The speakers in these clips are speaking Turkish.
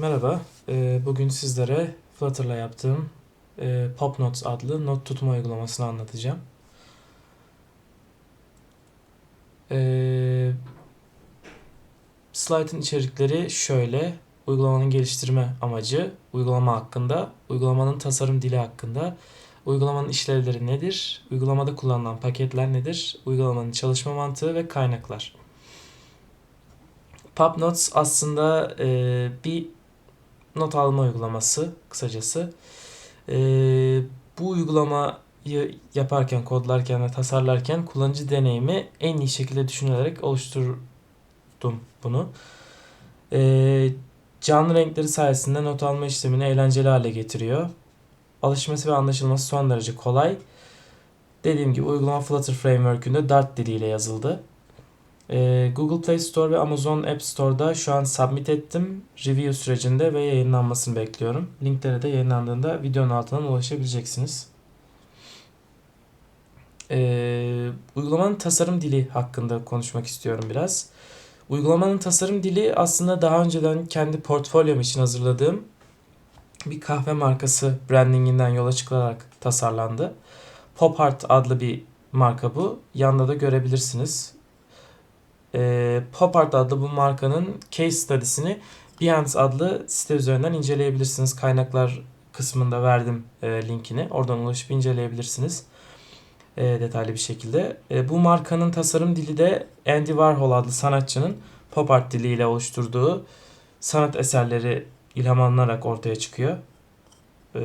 Merhaba, e, bugün sizlere Flutter'la yaptığım e, PopNotes adlı not tutma uygulamasını anlatacağım. E, Slide'ın içerikleri şöyle, uygulamanın geliştirme amacı, uygulama hakkında, uygulamanın tasarım dili hakkında, uygulamanın işlevleri nedir, uygulamada kullanılan paketler nedir, uygulamanın çalışma mantığı ve kaynaklar. PubNotes aslında e, bir not alma uygulaması kısacası. Ee, bu uygulamayı yaparken, kodlarken ve tasarlarken kullanıcı deneyimi en iyi şekilde düşünülerek oluşturdum bunu. Ee, canlı renkleri sayesinde not alma işlemini eğlenceli hale getiriyor. Alışması ve anlaşılması son derece kolay. Dediğim gibi uygulama Flutter Framework'ünde Dart diliyle yazıldı. Ee, Google Play Store ve Amazon App Store'da şu an submit ettim. Review sürecinde ve yayınlanmasını bekliyorum. Linklere de yayınlandığında videonun altından ulaşabileceksiniz. Ee, uygulamanın tasarım dili hakkında konuşmak istiyorum biraz. Uygulamanın tasarım dili aslında daha önceden kendi portfolyom için hazırladığım bir kahve markası brandinginden yola çıkılarak tasarlandı. Pop Art adlı bir marka bu. Yanda da görebilirsiniz e, Pop Art adlı bu markanın case study'sini Behance adlı site üzerinden inceleyebilirsiniz. Kaynaklar kısmında verdim e, linkini. Oradan ulaşıp inceleyebilirsiniz. E, detaylı bir şekilde. E, bu markanın tasarım dili de Andy Warhol adlı sanatçının pop art diliyle oluşturduğu sanat eserleri ilham alınarak ortaya çıkıyor. E,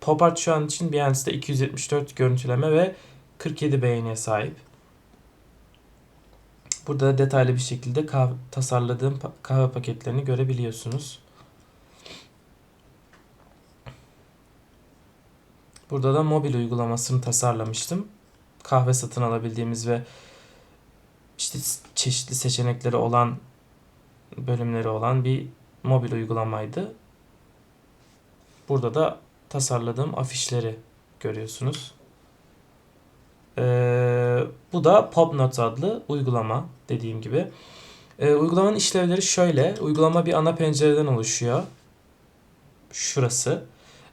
pop şu an için Behance'de 274 görüntüleme ve 47 beğeniye sahip. Burada da detaylı bir şekilde kahve, tasarladığım kahve paketlerini görebiliyorsunuz. Burada da mobil uygulamasını tasarlamıştım. Kahve satın alabildiğimiz ve işte çeşitli seçenekleri olan bölümleri olan bir mobil uygulamaydı. Burada da tasarladığım afişleri görüyorsunuz. Ee, bu da PopNotes adlı uygulama dediğim gibi. Ee, uygulamanın işlevleri şöyle. Uygulama bir ana pencereden oluşuyor. Şurası.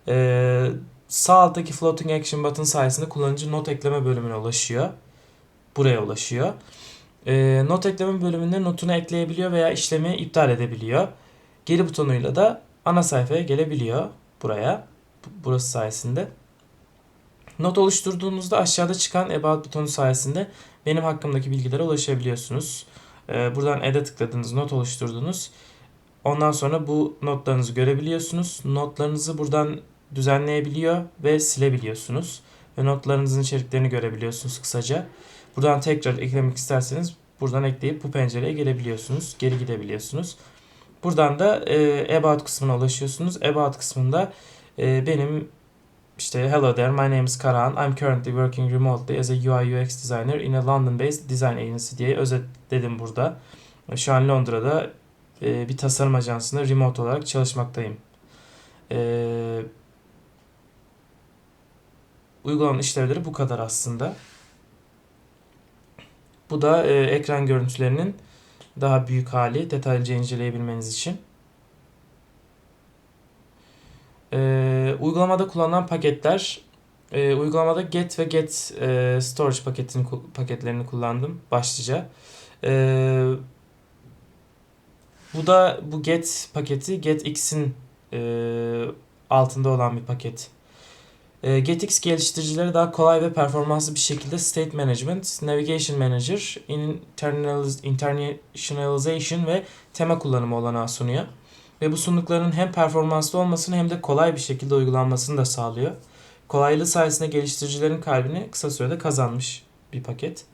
Ee, sağ alttaki floating action button sayesinde kullanıcı not ekleme bölümüne ulaşıyor. Buraya ulaşıyor. Ee, not ekleme bölümünde notunu ekleyebiliyor veya işlemi iptal edebiliyor. Geri butonuyla da ana sayfaya gelebiliyor buraya. Burası sayesinde. Not oluşturduğunuzda aşağıda çıkan About butonu sayesinde benim hakkımdaki bilgilere ulaşabiliyorsunuz. Ee, buradan Add'e tıkladınız, not oluşturdunuz. Ondan sonra bu notlarınızı görebiliyorsunuz. Notlarınızı buradan düzenleyebiliyor ve silebiliyorsunuz. Ve notlarınızın içeriklerini görebiliyorsunuz kısaca. Buradan tekrar eklemek isterseniz buradan ekleyip bu pencereye gelebiliyorsunuz. Geri gidebiliyorsunuz. Buradan da e, About kısmına ulaşıyorsunuz. About kısmında e, benim işte hello there, my name is Karahan. I'm currently working remotely as a UI UX designer in a London-based design agency diye özetledim burada. Şu an Londra'da e, bir tasarım ajansında remote olarak çalışmaktayım. E, uygulamanın işlevleri bu kadar aslında. Bu da e, ekran görüntülerinin daha büyük hali detaylıca inceleyebilmeniz için. E, uygulamada kullanılan paketler e, uygulamada get ve get e, storage paketini paketlerini kullandım başlıca. E, bu da bu get paketi getx'in e, altında olan bir paket. E, getx geliştiricileri daha kolay ve performanslı bir şekilde State Management, Navigation Manager, Internaliz Internationalization ve tema kullanımı olanağı sunuyor ve bu sundukların hem performanslı olmasını hem de kolay bir şekilde uygulanmasını da sağlıyor. Kolaylığı sayesinde geliştiricilerin kalbini kısa sürede kazanmış bir paket.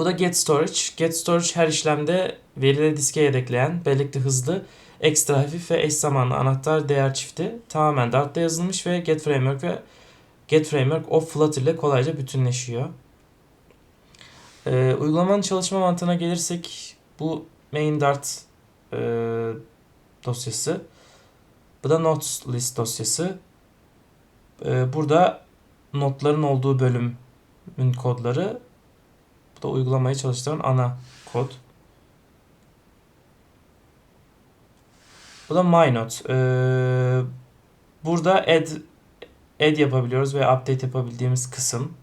Bu da Get Storage. Get Storage her işlemde verileri diske yedekleyen, birlikte hızlı, ekstra hafif ve eş zamanlı anahtar değer çifti tamamen Dart'ta yazılmış ve Get Framework ve Get Framework of Flutter ile kolayca bütünleşiyor. Ee, uygulamanın çalışma mantığına gelirsek bu main Dart e, dosyası. Bu da notes list dosyası. Ee, burada notların olduğu bölümün kodları. Da uygulamayı çalıştıran ana kod. Bu da MyNote. Ee, burada add add yapabiliyoruz ve update yapabildiğimiz kısım.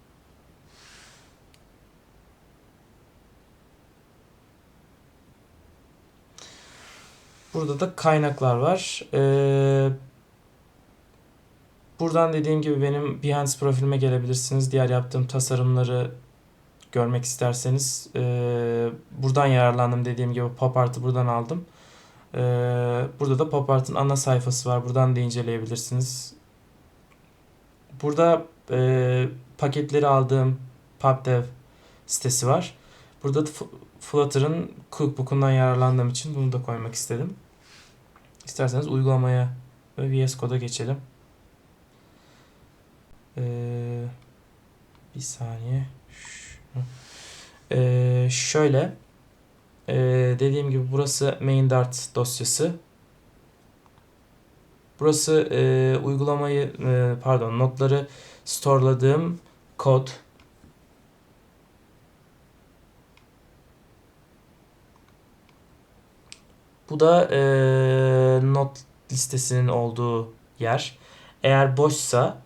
Burada da kaynaklar var. Ee, buradan dediğim gibi benim Behance profilime gelebilirsiniz. Diğer yaptığım tasarımları görmek isterseniz ee, buradan yararlandım dediğim gibi pop art'ı buradan aldım. Ee, burada da pop art'ın ana sayfası var. Buradan da inceleyebilirsiniz. Burada ee, paketleri aldığım PubDev sitesi var. Burada da Flutter'ın cookbook'undan yararlandığım için bunu da koymak istedim. İsterseniz uygulamaya ve VS Code'a geçelim. Ee, bir saniye. Şunu. Ee, şöyle. Ee, dediğim gibi burası main dart dosyası. Burası e, uygulamayı e, pardon notları storeladığım kod. Bu da e, not listesinin olduğu yer. Eğer boşsa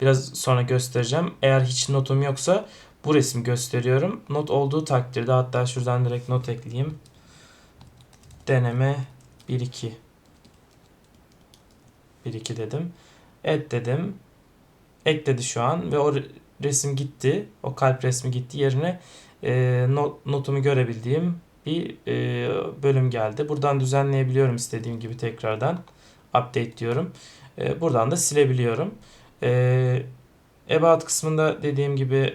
biraz sonra göstereceğim. Eğer hiç notum yoksa bu resmi gösteriyorum. Not olduğu takdirde hatta şuradan direkt not ekleyeyim. Deneme 1-2 1-2 dedim. Et dedim. Ekledi şu an ve o re- resim gitti. O kalp resmi gitti. Yerine e, not, notumu görebildiğim bir e, bölüm geldi. Buradan düzenleyebiliyorum istediğim gibi tekrardan. Update diyorum. E, buradan da silebiliyorum. E, About kısmında dediğim gibi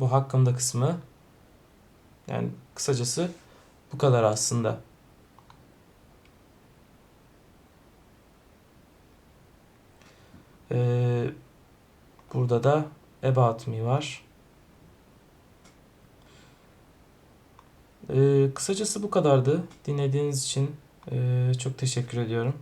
bu hakkında kısmı yani kısacası bu kadar aslında. E, burada da About Me var. E, kısacası bu kadardı. Dinlediğiniz için e, çok teşekkür ediyorum.